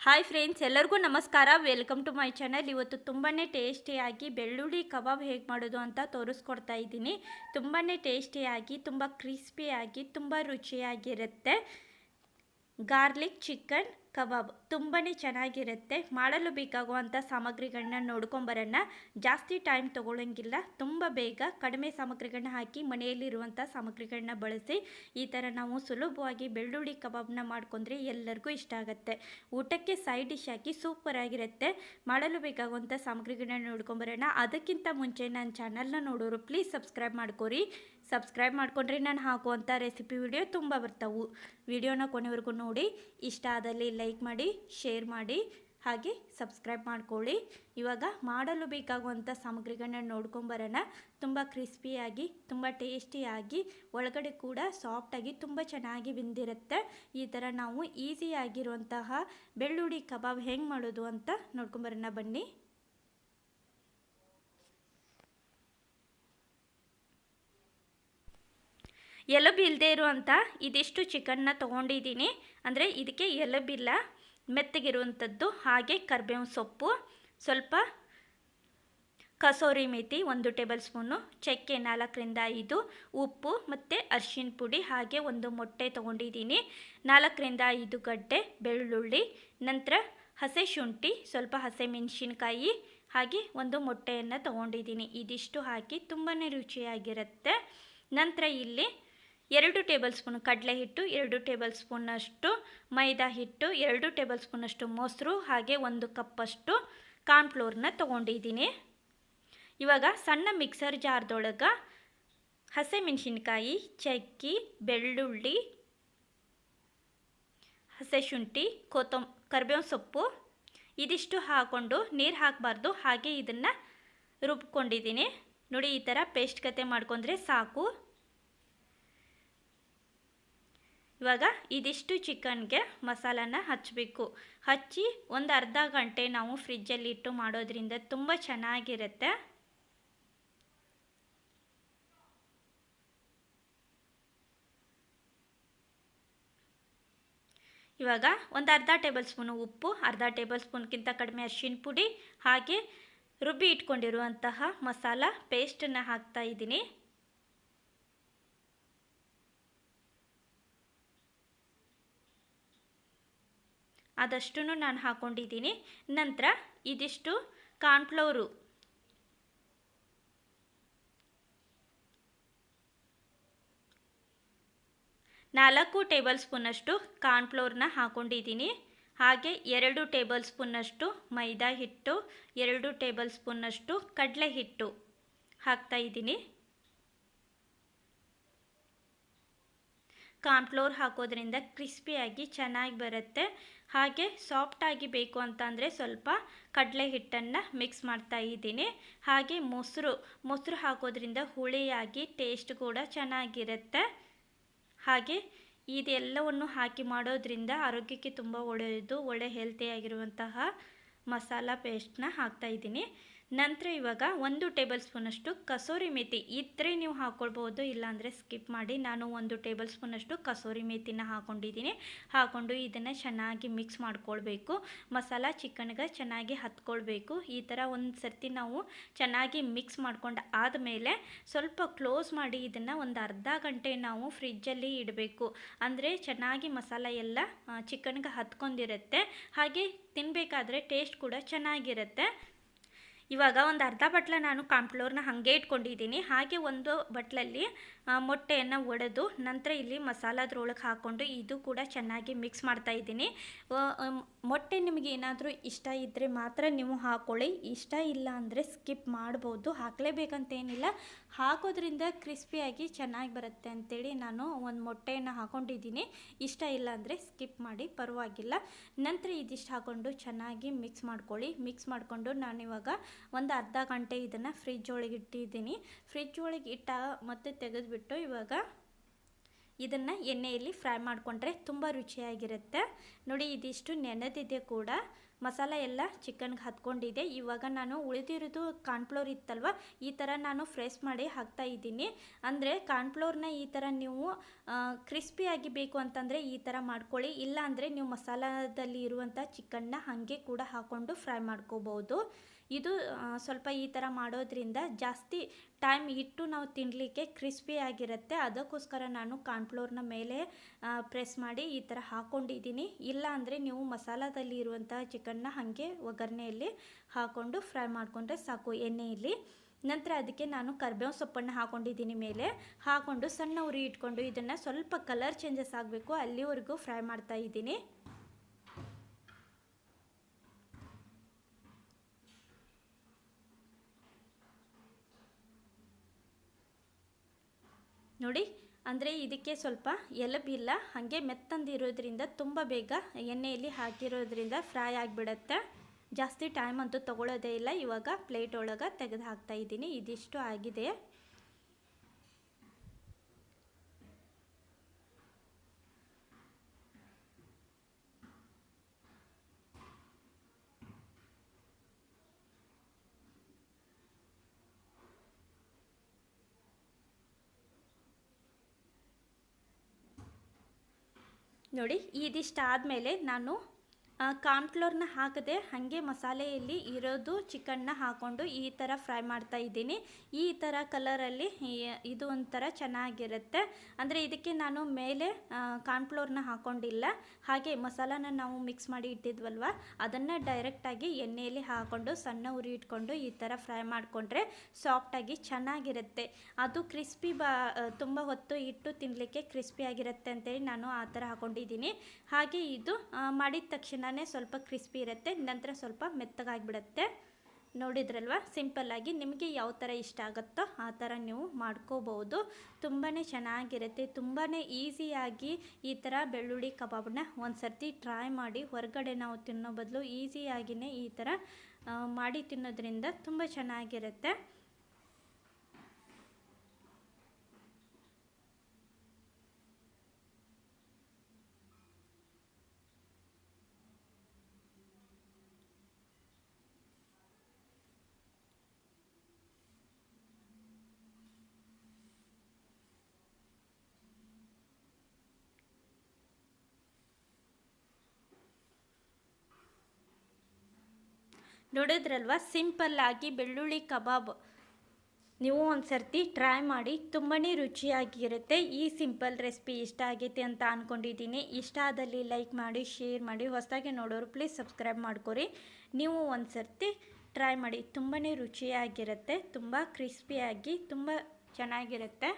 Hi friends ಎಲ್ಲರಿಗೂ ನಮಸ್ಕಾರ. Welcome to my channel ಇವತ್ತು ತುಂಬಾ ಟೇಸ್ಟಿಯಾಗಿ ಬೆಳ್ಳುಳ್ಳಿ ಕಬಾಬ್ ಹೇಗೆ ಮಾಡೋದು ಅಂತ ತೋರಿಸ್ಕೊಡ್ತಾ ಇದ್ದೀನಿ. ತುಂಬಾ ಟೇಸ್ಟಿಯಾಗಿ ತುಂಬ ಕ್ರಿಸ್ಪಿಯಾಗಿ ತುಂಬ ರುಚಿಯಾಗಿರುತ್ತೆ. ಗಾರ್ಲಿಕ್ ಚಿಕನ್ ಕಬಾಬ್ ತುಂಬಾ ಚೆನ್ನಾಗಿರುತ್ತೆ. ಮಾಡಲು ಬೇಕಾಗುವಂಥ ಸಾಮಗ್ರಿಗಳನ್ನ ನೋಡ್ಕೊಂಬರೋಣ ಜಾಸ್ತಿ ಟೈಮ್ ತೊಗೊಳಂಗಿಲ್ಲ. ತುಂಬ ಬೇಗ ಕಡಿಮೆ ಸಾಮಗ್ರಿಗಳನ್ನ ಹಾಕಿ ಮನೆಯಲ್ಲಿರುವಂಥ ಸಾಮಗ್ರಿಗಳನ್ನ ಬಳಸಿ ಈ ಥರ ನಾವು ಸುಲಭವಾಗಿ ಬೆಳ್ಳುಳ್ಳಿ ಕಬಾಬ್ನ ಮಾಡ್ಕೊಂಡ್ರೆ ಎಲ್ಲರಿಗೂ ಇಷ್ಟ ಆಗುತ್ತೆ. ಊಟಕ್ಕೆ ಸೈಡ್ ಡಿಶ್ ಹಾಕಿ ಸೂಪರ್ ಆಗಿರುತ್ತೆ. ಮಾಡಲು ಬೇಕಾಗುವಂಥ ಸಾಮಗ್ರಿಗಳನ್ನ ನೋಡ್ಕೊಂಬರೋಣ. ಅದಕ್ಕಿಂತ ಮುಂಚೆ ನನ್ನ ಚಾನಲ್ನ ನೋಡೋರು ಪ್ಲೀಸ್ ಸಬ್ಸ್ಕ್ರೈಬ್ ಮಾಡ್ಕೊರಿ. ಸಬ್ಸ್ಕ್ರೈಬ್ ಮಾಡ್ಕೊಂಡ್ರೆ ನಾನು ಹಾಕುವಂಥ ರೆಸಿಪಿ ವಿಡಿಯೋ ತುಂಬ ಬರ್ತಾವು. ವಿಡಿಯೋನ ಕೊನೆವರೆಗೂ ನೋಡಿ, ಇಷ್ಟ ಆದಲ್ಲಿ ಲೈಕ್ ಮಾಡಿ, ಶೇರ್ ಮಾಡಿ, ಹಾಗೆ ಸಬ್ಸ್ಕ್ರೈಬ್ ಮಾಡ್ಕೊಳ್ಳಿ. ಇವಾಗ ಮಾಡಲು ಬೇಕಾಗುವಂಥ ಸಾಮಗ್ರಿಗಳನ್ನ ನೋಡ್ಕೊಂಬರೋಣ ತುಂಬ ಕ್ರಿಸ್ಪಿಯಾಗಿ, ತುಂಬ ಟೇಸ್ಟಿಯಾಗಿ, ಒಳಗಡೆ ಕೂಡ ಸಾಫ್ಟಾಗಿ ತುಂಬ ಚೆನ್ನಾಗಿ ಬೆಂದಿರುತ್ತೆ. ಈ ಥರ ನಾವು ಈಸಿಯಾಗಿರುವಂತಹ ಬೆಳ್ಳುಳ್ಳಿ ಕಬಾಬ್ ಹೆಂಗೆ ಮಾಡೋದು ಅಂತ ನೋಡ್ಕೊಂಬರೋಣ ಬನ್ನಿ. ಎಲಬಿಲ್ಲದೆ ಇರುವಂಥ ಇದಿಷ್ಟು ಚಿಕನ್ನ ತೊಗೊಂಡಿದ್ದೀನಿ. ಅಂದರೆ ಇದಕ್ಕೆ ಎಲಬಿಲ್ಲ, ಮೆತ್ತಗಿರುವಂಥದ್ದು, ಹಾಗೆ ಕರ್ಬೇವಿನ ಸೊಪ್ಪು, ಸ್ವಲ್ಪ ಕಸೋರಿ ಮೇಥಿ ಒಂದು ಟೇಬಲ್ ಸ್ಪೂನು, ಚಕ್ಕೆ ನಾಲ್ಕರಿಂದ ಐದು, ಉಪ್ಪು ಮತ್ತು ಅರಿಶಿನ ಪುಡಿ ಹಾಗೆ ಒಂದು ಮೊಟ್ಟೆ ತೊಗೊಂಡಿದ್ದೀನಿ. ನಾಲ್ಕರಿಂದ ಐದು ಗಡ್ಡೆ ಬೆಳ್ಳುಳ್ಳಿ, ನಂತರ ಹಸೆ ಶುಂಠಿ, ಸ್ವಲ್ಪ ಹಸೆ ಮೆಣಸಿನ್ಕಾಯಿ, ಹಾಗೆ ಒಂದು ಮೊಟ್ಟೆಯನ್ನು ತೊಗೊಂಡಿದ್ದೀನಿ. ಇದಿಷ್ಟು ಹಾಕಿ ತುಂಬಾ ರುಚಿಯಾಗಿರುತ್ತೆ. ನಂತರ ಇಲ್ಲಿ ಎರಡು ಟೇಬಲ್ ಸ್ಪೂನ್ ಕಡಲೆ ಹಿಟ್ಟು, ಎರಡು ಟೇಬಲ್ ಸ್ಪೂನಷ್ಟು ಮೈದಾ ಹಿಟ್ಟು, ಎರಡು ಟೇಬಲ್ ಸ್ಪೂನಷ್ಟು ಮೊಸರು, ಹಾಗೆ ಒಂದು ಕಪ್ಪಷ್ಟು ಕಾರ್ನ್ಫ್ಲೋರ್ನ ತೊಗೊಂಡಿದ್ದೀನಿ. ಇವಾಗ ಸಣ್ಣ ಮಿಕ್ಸರ್ ಜಾರ್ದೊಳಗೆ ಹಸಿಮೆಣಸಿನ್ಕಾಯಿ, ಚಕ್ಕಿ, ಬೆಳ್ಳುಳ್ಳಿ ಹಸೆ ಶುಂಠಿ ಕೊತ್ತಂ ಕರಿಬೇವಿನ ಸೊಪ್ಪು ಇದಿಷ್ಟು ಹಾಕ್ಕೊಂಡು ನೀರು ಹಾಕಬಾರ್ದು. ಹಾಗೆ ಇದನ್ನು ರುಬ್ಕೊಂಡಿದ್ದೀನಿ. ನೋಡಿ ಈ ಥರ ಪೇಸ್ಟ್ ಕತೆ ಮಾಡ್ಕೊಂಡ್ರೆ ಸಾಕು. ಇವಾಗ ಇದಿಷ್ಟು ಚಿಕನ್ಗೆ ಮಸಾಲಾನ ಹಚ್ಚಬೇಕು ಹಚ್ಚಿ ಒಂದು ಅರ್ಧ ಗಂಟೆ ನಾವು ಫ್ರಿಜ್ಜಲ್ಲಿ ಇಟ್ಟು ಮಾಡೋದ್ರಿಂದ ತುಂಬ ಚೆನ್ನಾಗಿರುತ್ತೆ. ಇವಾಗ ಒಂದು ಅರ್ಧ ಟೇಬಲ್ ಸ್ಪೂನು ಉಪ್ಪು, ಅರ್ಧ ಟೇಬಲ್ ಸ್ಪೂನ್ಗಿಂತ ಕಡಿಮೆ ಅರಿಶಿನ ಪುಡಿ, ಹಾಗೆ ರುಬ್ಬಿ ಇಟ್ಕೊಂಡಿರುವಂತಹ ಮಸಾಲ ಪೇಸ್ಟನ್ನು ಹಾಕ್ತಾ ಇದ್ದೀನಿ. ಅದಷ್ಟು ನಾನು ಹಾಕ್ಕೊಂಡಿದ್ದೀನಿ ನಂತರ ಇದಿಷ್ಟು ಕಾರ್ನ್ಫ್ಲೋರು. ನಾಲ್ಕು ಟೇಬಲ್ ಸ್ಪೂನಷ್ಟು ಕಾರ್ನ್ಫ್ಲೋರ್ನ ಹಾಕ್ಕೊಂಡಿದ್ದೀನಿ ಹಾಗೆ ಎರಡು ಟೇಬಲ್ ಸ್ಪೂನಷ್ಟು ಮೈದಾ ಹಿಟ್ಟು, ಎರಡು ಟೇಬಲ್ ಸ್ಪೂನಷ್ಟು ಕಡಲೆ ಹಿಟ್ಟು ಹಾಕ್ತಾ ಇದ್ದೀನಿ. ಕಾರ್ನ್ಫ್ಲೋರ್ ಹಾಕೋದ್ರಿಂದ ಕ್ರಿಸ್ಪಿಯಾಗಿ ಚೆನ್ನಾಗಿ ಬರುತ್ತೆ. ಹಾಗೆ ಸಾಫ್ಟಾಗಿ ಬೇಕು ಅಂತಂದರೆ ಸ್ವಲ್ಪ ಕಡಲೆ ಹಿಟ್ಟನ್ನು ಮಿಕ್ಸ್ ಮಾಡ್ತಾ ಇದ್ದೀನಿ. ಹಾಗೆ ಮೊಸರು ಮೊಸರು ಹಾಕೋದ್ರಿಂದ ಹುಳಿಯಾಗಿ ಟೇಸ್ಟ್ ಕೂಡ ಚೆನ್ನಾಗಿರುತ್ತೆ. ಹಾಗೆ ಇದೆಲ್ಲವನ್ನು ಹಾಕಿ ಮಾಡೋದ್ರಿಂದ ಆರೋಗ್ಯಕ್ಕೆ ತುಂಬ ಒಳ್ಳೆಯದು, ಒಳ್ಳೆ ಹೆಲ್ತಿಯಾಗಿರುವಂತಹ ಮಸಾಲ ಪೇಸ್ಟ್ನ ಹಾಕ್ತಾ ಇದ್ದೀನಿ. ನಂತರ ಇವಾಗ ಒಂದು ಟೇಬಲ್ ಸ್ಪೂನಷ್ಟು ಕಸೂರಿ ಮೇಥಿ ಇದ್ದರೆ ನೀವು ಹಾಕ್ಕೊಳ್ಬೋದು ಇಲ್ಲಾಂದರೆ ಸ್ಕಿಪ್ ಮಾಡಿ. ನಾನು ಒಂದು ಟೇಬಲ್ ಸ್ಪೂನಷ್ಟು ಕಸೂರಿ ಮೇಥಿನ ಹಾಕ್ಕೊಂಡಿದ್ದೀನಿ ಹಾಕ್ಕೊಂಡು ಇದನ್ನು ಚೆನ್ನಾಗಿ ಮಿಕ್ಸ್ ಮಾಡ್ಕೊಳ್ಬೇಕು. ಮಸಾಲ ಚಿಕನ್ಗೆ ಚೆನ್ನಾಗಿ ಹತ್ಕೊಳ್ಬೇಕು. ಈ ಥರ ಒಂದು ಸರ್ತಿ ನಾವು ಚೆನ್ನಾಗಿ ಮಿಕ್ಸ್ ಮಾಡ್ಕೊಂಡು ಆದಮೇಲೆ ಸ್ವಲ್ಪ ಕ್ಲೋಸ್ ಮಾಡಿ ಇದನ್ನು ಒಂದು ಅರ್ಧ ಗಂಟೆ ನಾವು ಫ್ರಿಜ್ಜಲ್ಲಿ ಇಡಬೇಕು. ಅಂದರೆ ಚೆನ್ನಾಗಿ ಮಸಾಲ ಎಲ್ಲ ಚಿಕನ್ಗೆ ಹತ್ಕೊಂಡಿರುತ್ತೆ. ಹಾಗೆ ತಿನ್ನಬೇಕಾದ್ರೆ ಟೇಸ್ಟ್ ಕೂಡ ಚೆನ್ನಾಗಿರುತ್ತೆ. ಇವಾಗ ಒಂದು ಅರ್ಧ ಬಟ್ಲ ನಾನು ಕಾಂಪ್ಲೋರ್ನ ಹಾಗೆ ಇಟ್ಕೊಂಡಿದ್ದೀನಿ. ಹಾಗೆ ಒಂದು ಬಟ್ಲಲ್ಲಿ ಮೊಟ್ಟೆಯನ್ನು ಒಡೆದು ನಂತರ ಇಲ್ಲಿ ಮಸಾಲದ್ರೊಳಗೆ ಹಾಕ್ಕೊಂಡು ಇದು ಕೂಡ ಚೆನ್ನಾಗಿ ಮಿಕ್ಸ್ ಮಾಡ್ತಾ ಇದ್ದೀನಿ. ಮೊಟ್ಟೆ ನಿಮಗೆ ಏನಾದರೂ ಇಷ್ಟ ಇದ್ದರೆ ಮಾತ್ರ ನೀವು ಹಾಕ್ಕೊಳ್ಳಿ ಇಷ್ಟ ಇಲ್ಲ ಅಂದರೆ ಸ್ಕಿಪ್ ಮಾಡ್ಬೋದು. ಹಾಕಲೇಬೇಕಂತೇನಿಲ್ಲ ಹಾಕೋದ್ರಿಂದ ಕ್ರಿಸ್ಪಿಯಾಗಿ ಚೆನ್ನಾಗಿ ಬರುತ್ತೆ ಅಂತೇಳಿ ನಾನು ಒಂದು ಮೊಟ್ಟೆಯನ್ನು ಹಾಕ್ಕೊಂಡಿದ್ದೀನಿ ಇಷ್ಟ ಇಲ್ಲ ಅಂದರೆ ಸ್ಕಿಪ್ ಮಾಡಿ, ಪರವಾಗಿಲ್ಲ. ನಂತರ ಇದಿಷ್ಟು ಹಾಕ್ಕೊಂಡು ಚೆನ್ನಾಗಿ ಮಿಕ್ಸ್ ಮಾಡ್ಕೊಳ್ಳಿ. ಮಿಕ್ಸ್ ಮಾಡಿಕೊಂಡು ನಾನಿವಾಗ ಒಂದು ಅರ್ಧ ಗಂಟೆ ಇದನ್ನು ಫ್ರಿಜ್ ಒಳಗೆ ಇಟ್ಟಿದ್ದೀನಿ. ಫ್ರಿಜ್ ಒಳಗೆ ಇಟ್ಟ ಮತ್ತೆ ತೆಗೆದುಬಿಟ್ಟು ಇವಾಗ ಇದನ್ನು ಎಣ್ಣೆಯಲ್ಲಿ ಫ್ರೈ ಮಾಡಿಕೊಂಡ್ರೆ ತುಂಬ ರುಚಿಯಾಗಿರುತ್ತೆ. ನೋಡಿ, ಇದಿಷ್ಟು ನೆನೆದಿದೆ ಕೂಡ. ಮಸಾಲ ಎಲ್ಲ ಚಿಕನ್ಗೆ ಹತ್ಕೊಂಡಿದೆ ಇವಾಗ ನಾನು ಉಳಿದಿರೋದು ಕಾರ್ನ್ಫ್ಲೋರ್ ಇತ್ತಲ್ವ? ಈ ಥರ ನಾನು ಫ್ರೆಶ್ ಮಾಡಿ ಹಾಕ್ತಾ ಇದ್ದೀನಿ. ಅಂದರೆ ಕಾರ್ನ್ಫ್ಲೋರ್ನ ಈ ಥರ ನೀವು ಕ್ರಿಸ್ಪಿಯಾಗಿ ಬೇಕು ಅಂತಂದರೆ ಈ ಥರ ಮಾಡ್ಕೊಳ್ಳಿ. ಇಲ್ಲ ಅಂದರೆ ನೀವು ಮಸಾಲದಲ್ಲಿ ಇರುವಂಥ ಚಿಕನ್ನ ಹಾಗೆ ಕೂಡ ಹಾಕ್ಕೊಂಡು ಫ್ರೈ ಮಾಡ್ಕೋಬೋದು. ಇದು ಸ್ವಲ್ಪ ಈ ಥರ ಮಾಡೋದ್ರಿಂದ ಜಾಸ್ತಿ ಟೈಮ್ ಇಟ್ಟು ನಾವು ತಿನ್ನಲಿಕ್ಕೆ ಕ್ರಿಸ್ಪಿ ಆಗಿರುತ್ತೆ. ಅದಕ್ಕೋಸ್ಕರ ನಾನು ಕಾರ್ನ್ಫ್ಲೋರ್ನ ಮೇಲೆ ಪ್ರೆಸ್ ಮಾಡಿ ಈ ಥರ ಹಾಕ್ಕೊಂಡಿದ್ದೀನಿ ಇಲ್ಲ ಅಂದರೆ ನೀವು ಮಸಾಲದಲ್ಲಿ ಇರುವಂಥ ಚಿಕನ್ನ ಹಾಗೆ ಒಗ್ಗರಣೆಯಲ್ಲಿ ಹಾಕ್ಕೊಂಡು ಫ್ರೈ ಮಾಡಿಕೊಂಡ್ರೆ ಸಾಕು ಎಣ್ಣೆಯಲ್ಲಿ ನಂತರ ಅದಕ್ಕೆ ನಾನು ಕರ್ಬೇವು ಸೊಪ್ಪನ್ನು ಹಾಕೊಂಡಿದ್ದೀನಿ ಮೇಲೆ. ಹಾಕ್ಕೊಂಡು ಸಣ್ಣ ಉರಿ ಇಟ್ಕೊಂಡು ಇದನ್ನು ಸ್ವಲ್ಪ ಕಲರ್ ಚೇಂಜಸ್ ಆಗಬೇಕು. ಅಲ್ಲಿವರೆಗೂ ಫ್ರೈ ಮಾಡ್ತಾ ಇದ್ದೀನಿ. ನೋಡಿ, ಅಂದರೆ ಇದಕ್ಕೆ ಸ್ವಲ್ಪ ಎಲಬಿಲ್ಲ, ಹಾಗೆ ಮೆತ್ತಂದಿರೋದ್ರಿಂದ ತುಂಬ ಬೇಗ ಎಣ್ಣೆಯಲ್ಲಿ ಹಾಕಿರೋದ್ರಿಂದ ಫ್ರೈ ಆಗಿಬಿಡತ್ತೆ. ಜಾಸ್ತಿ ಟೈಮ್ ಅಂತೂ ತೊಗೊಳ್ಳೋದೇ ಇಲ್ಲ, ಇವಾಗ ಪ್ಲೇಟ್ ಒಳಗೆ ತೆಗೆದು ಹಾಕ್ತಾ ಇದ್ದೀನಿ, ಇದಿಷ್ಟು ಆಗಿದೆ. ನೋಡಿ ಇದಿಷ್ಟ ಆದಮೇಲೆ ನಾನು ಕಾರ್ನ್ಫ್ಲೋರ್ನ ಹಾಕದೆ ಹಾಗೆ ಮಸಾಲೆಯಲ್ಲಿ ಇರೋದು ಚಿಕನ್ನ ಹಾಕ್ಕೊಂಡು ಈ ಥರ ಫ್ರೈ ಮಾಡ್ತಾ ಇದ್ದೀನಿ. ಈ ಥರ ಕಲರಲ್ಲಿ ಇದು ಒಂಥರ ಚೆನ್ನಾಗಿರುತ್ತೆ. ಅಂದರೆ ಇದಕ್ಕೆ ನಾನು ಮೇಲೆ ಕಾರ್ನ್ಫ್ಲೋರ್ನ ಹಾಕ್ಕೊಂಡಿಲ್ಲ ಹಾಗೆ ಮಸಾಲಾನ ನಾವು ಮಿಕ್ಸ್ ಮಾಡಿ ಇಟ್ಟಿದ್ವಲ್ವ, ಅದನ್ನು ಡೈರೆಕ್ಟಾಗಿ ಎಣ್ಣೆಯಲ್ಲಿ ಹಾಕ್ಕೊಂಡು ಸಣ್ಣ ಉರಿ ಇಟ್ಕೊಂಡು ಈ ಥರ ಫ್ರೈ ಮಾಡಿಕೊಂಡ್ರೆ ಸಾಫ್ಟಾಗಿ ಚೆನ್ನಾಗಿರುತ್ತೆ. ಅದು ಕ್ರಿಸ್ಪಿ ಬಾ ತುಂಬ ಹೊತ್ತು ಇಟ್ಟು ತಿನ್ನಲಿಕ್ಕೆ ಕ್ರಿಸ್ಪಿಯಾಗಿರುತ್ತೆ ಅಂತೇಳಿ ನಾನು ಆ ಥರ ಹಾಕ್ಕೊಂಡಿದ್ದೀನಿ ಹಾಗೆ ಇದು ಮಾಡಿದ ತಕ್ಷಣ ಸ್ವಲ್ಪ ಕ್ರಿಸ್ಪಿ ಇರುತ್ತೆ, ನಂತರ ಸ್ವಲ್ಪ ಮೆತ್ತಗಾಗಿಬಿಡುತ್ತೆ. ನೋಡಿದ್ರಲ್ವ? ಸಿಂಪಲ್ಲಾಗಿ ನಿಮಗೆ ಯಾವ ಥರ ಇಷ್ಟ ಆಗುತ್ತೋ ಆ ಥರ ನೀವು ಮಾಡ್ಕೋಬೋದು. ತುಂಬಾ ಚೆನ್ನಾಗಿರುತ್ತೆ ತುಂಬಾ ಈಸಿಯಾಗಿ ಈ ಥರ ಬೆಳ್ಳುಳ್ಳಿ ಕಬಾಬನ್ನ ಒಂದು ಸರ್ತಿ ಟ್ರೈ ಮಾಡಿ ಹೊರಗಡೆ ನಾವು ತಿನ್ನೋ ಬದಲು ಈಸಿಯಾಗಿಯೇ ಈ ಥರ ಮಾಡಿ ತಿನ್ನೋದ್ರಿಂದ ತುಂಬ ಚೆನ್ನಾಗಿರುತ್ತೆ. ನೋಡಿದ್ರಲ್ವ? ಸಿಂಪಲ್ಲಾಗಿ ಬೆಳ್ಳುಳ್ಳಿ ಕಬಾಬ್. ನೀವು ಒಂದು ಸರ್ತಿ ಟ್ರೈ ಮಾಡಿ ತುಂಬಾ ರುಚಿಯಾಗಿರುತ್ತೆ. ಈ ಸಿಂಪಲ್ ರೆಸಿಪಿ ಇಷ್ಟ ಆಗೈತೆ ಅಂತ ಅಂದ್ಕೊಂಡಿದ್ದೀನಿ ಇಷ್ಟ ಆದಲ್ಲಿ ಲೈಕ್ ಮಾಡಿ, ಶೇರ್ ಮಾಡಿ, ಹೊಸದಾಗಿ ನೋಡೋರು ಪ್ಲೀಸ್ ಸಬ್ಸ್ಕ್ರೈಬ್ ಮಾಡ್ಕೊರಿ. ನೀವು ಒಂದು ಸರ್ತಿ ಟ್ರೈ ಮಾಡಿ ತುಂಬಾ ರುಚಿಯಾಗಿರುತ್ತೆ, ತುಂಬ ಕ್ರಿಸ್ಪಿಯಾಗಿ, ತುಂಬ ಚೆನ್ನಾಗಿರುತ್ತೆ.